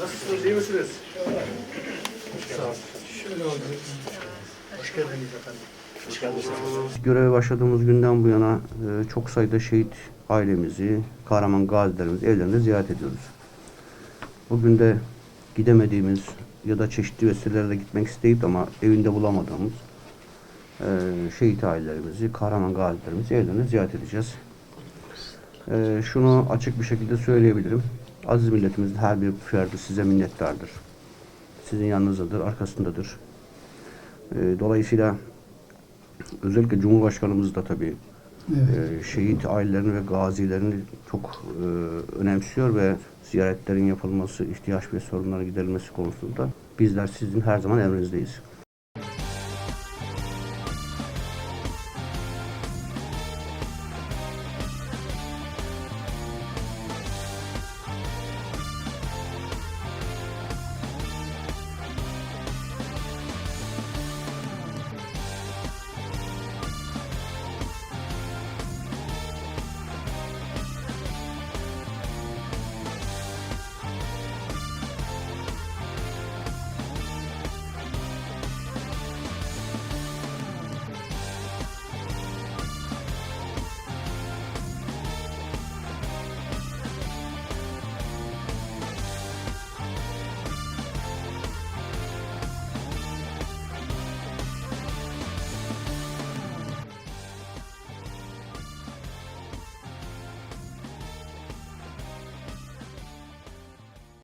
Nasılsınız, iyi misiniz? Şöyle oldu. Hoş geldiniz efendim. Hoş geldiniz. Göreve başladığımız günden bu yana e, çok sayıda şehit ailemizi, kahraman gazilerimizi evlerinde ziyaret ediyoruz. Bugün de gidemediğimiz ya da çeşitli vesilelerle gitmek isteyip ama evinde bulamadığımız e, şehit ailelerimizi, kahraman gazilerimizi evlerinde ziyaret edeceğiz. E, şunu açık bir şekilde söyleyebilirim. Aziz milletimizin her bir ferdi size minnettardır. Sizin yanınızdadır, arkasındadır. E, dolayısıyla özellikle Cumhurbaşkanımız da tabii e, şehit ailelerini ve gazilerini çok e, önemsiyor ve ziyaretlerin yapılması, ihtiyaç ve sorunların giderilmesi konusunda bizler sizin her zaman emrinizdeyiz.